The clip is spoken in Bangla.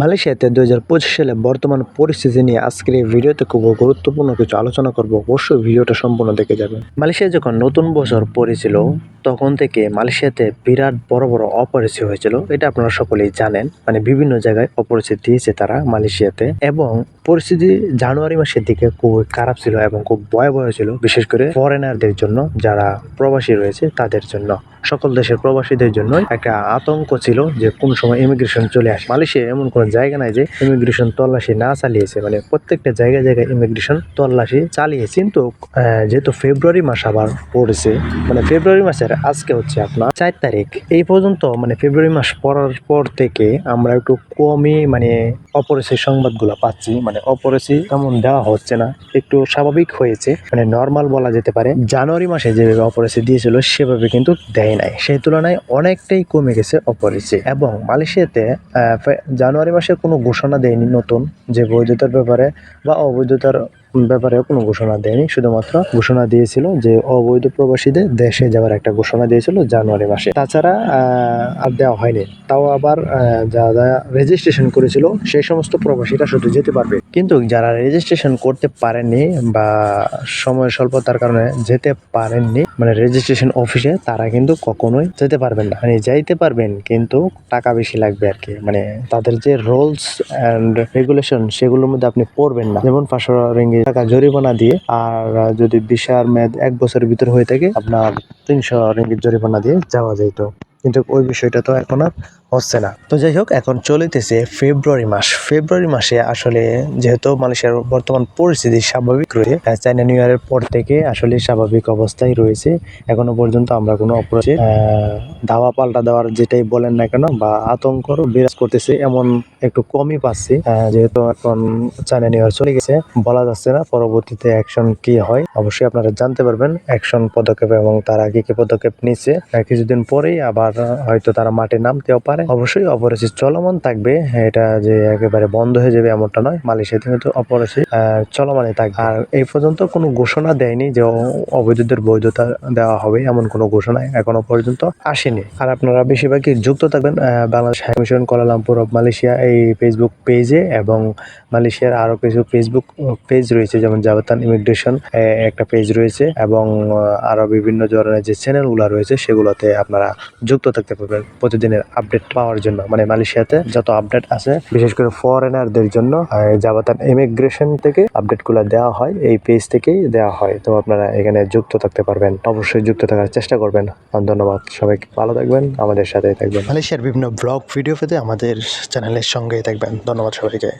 মালয়েশিয়াতে দুই হাজার পঁচিশ সালে বর্তমান পরিস্থিতি নিয়ে আজকের এই ভিডিওতে খুব গুরুত্বপূর্ণ কিছু আলোচনা করব। অবশ্যই ভিডিওটা সম্পূর্ণ দেখে যাবে মালয়েশিয়া যখন নতুন বছর পড়েছিল, তখন থেকে মালয়েশিয়াতে বিরাট বড় বড় অপরিচি হয়েছিল। এটা আপনারা সকলেই জানেন। মানে বিভিন্ন জায়গায় অপরিচিত দিয়েছে তারা মালয়েশিয়াতে। এবং পরিস্থিতি জানুয়ারি মাসের দিকে খুব খারাপ ছিল এবং খুব ভয়াবহ ছিল। বিশেষ করে ফরেনারদের জন্য, যারা প্রবাসী রয়েছে, তাদের জন্য। সকল দেশের প্রবাসীদের জন্য একটা আতঙ্ক ছিল যে কোন সময় ইমিগ্রেশন চলে আসে। মালয়েশিয়া এমন কোনো জায়গা নাই যে ইমিগ্রেশন তল্লাশি না চালিয়েছে। মানে প্রত্যেকটা জায়গায় জায়গায় ইমিগ্রেশন তল্লাশি চালিয়েছে। কিন্তু যেহেতু ফেব্রুয়ারি মাস আবার পড়েছে মানে ফেব্রুয়ারি মাসের আজকে হচ্ছে আপনার চার তারিখ। এই পর্যন্ত মানে ফেব্রুয়ারি মাস পড়ার পর থেকে আমরা একটু কমই মানে অপরিচয় সংবাদগুলো পাচ্ছি মানে অপরিচয় তেমন দেওয়া হচ্ছে না, একটু স্বাভাবিক হয়েছে মানে নর্মাল বলা যেতে পারে। জানুয়ারি মাসে যেভাবে অপরিচয় দিয়েছিল, সেভাবে কিন্তু দেয় নাই। সেই তুলনায় অনেকটাই কমে গেছে অপরিচয় এবং মালয়েশিয়াতে জানুয়ারি মাসে কোনো ঘোষণা দেয়নি নতুন যে বৈধতার ব্যাপারে বা অবৈধতার ব্যাপারে কোনো ঘোষণা দেয়নি। শুধুমাত্র ঘোষণা দিয়েছিল যে অবৈধ প্রবাসীদের দেশে যাওয়ার একটা ঘোষণা দিয়েছিল জানুয়ারি মাসে। তাছাড়া আর দেওয়া হয়নি। তাও আবার যারা রেজিস্ট্রেশন করেছিল, সেই সমস্ত প্রবাসীরা শুধু যেতে পারবে। কিন্তু যারা রেজিস্ট্রেশন করতে পারেননি বা সময় স্বল্পতার কারণে যেতে পারেননি মানে রেজিস্ট্রেশন অফিসে তারা কিন্তু কখনোই যেতে পারবেন না। মানে যাইতে পারবেন, কিন্তু টাকা বেশি লাগবে আর কি। মানে তাদের যে রুলস অ্যান্ড রেগুলেশন সেগুলোর মধ্যে আপনি পড়বেন না। যেমন পাঁচশো রিঙ্গি টাকা জরিমানা দিয়ে, আর যদি ভিসার মেয়াদ এক বছরের ভিতর হয়ে থাকে, আপনার তিনশো রিঙ্গিত জরিমানা দিয়ে যাওয়া যেত কিন্তু ওই বিষয়টা তো এখন আর হচ্ছে না। তো যাই হোক, এখন চলিতেছে ফেব্রুয়ারি মাস। ফেব্রুয়ারি মাসে আসলে যেহেতু মালয়েশিয়ার বর্তমান পরিস্থিতি স্বাভাবিক রয়েছে চাইনা নিউ ইয়ারের পর থেকে আসলে স্বাভাবিক অবস্থায় রয়েছে। এখনও পর্যন্ত আমরা কোনো অপরাধে দাওয়া পাল্টা দেওয়ার যেটাই বলেন না কেন বা আতঙ্ক বিরাজ করতেছে, এমন একটু কমই পাচ্ছি। যেহেতু এখন চাইনা নিউ ইয়ার চলে গেছে, বলা যাচ্ছে না পরবর্তীতে অ্যাকশন কি হয়। অবশ্যই আপনারা জানতে পারবেন অ্যাকশন পদক্ষেপ এবং তারা কি কি পদক্ষেপ নিচ্ছে। কিছুদিন পরেই আবার হয়তো তারা মাঠে নামতেও পারে। অবশ্যই অপরিচিত চলমান থাকবে। এটা যে একেবারে বন্ধ হয়ে যাবে এমনটা নয়। মালয়েশিয়াতে কিন্তু অপরিচিত চলমানই থাকবে আর এই পর্যন্ত কোনো ঘোষণা দেয়নি যে অবৈধদের বৈধতা দেওয়া হবে এমন কোনো ঘোষণা এখনও পর্যন্ত আসেনি। আর আপনারা বেশিরভাগই যুক্ত থাকবেন Bangladesh mission Kuala Lumpur of Malaysia এই ফেসবুক পেজে এবং মালয়েশিয়ার আরও কিছু ফেসবুক পেজ রয়েছে যেমন জাবাতান ইমিগ্রেশন একটা পেজ রয়েছে এবং আহ, আরও বিভিন্ন ধরনের যে চ্যানেলগুলো রয়েছে সেগুলোতে আপনারা যুক্ত থাকতে পারবেন প্রতিদিনের আপডেট পাওয়ার জন্য। মানে মালয়েশিয়াতে যত আপডেট আছে, বিশেষ করে ফরেনারদের জন্য জাবাতান ইমিগ্রেশন থেকে আপডেট আপডেটগুলো দেওয়া হয়, এই পেজ থেকেই দেওয়া হয়। তো আপনারা এখানে যুক্ত থাকতে পারবেন। অবশ্যই যুক্ত থাকার চেষ্টা করবেন। ধন্যবাদ সবাইকে। ভালো থাকবেন, আমাদের সাথেই থাকবেন। মালয়েশিয়ার বিভিন্ন ব্লগ ভিডিও পেতে আমাদের চ্যানেলের সঙ্গেই থাকবেন। ধন্যবাদ সবাইকে।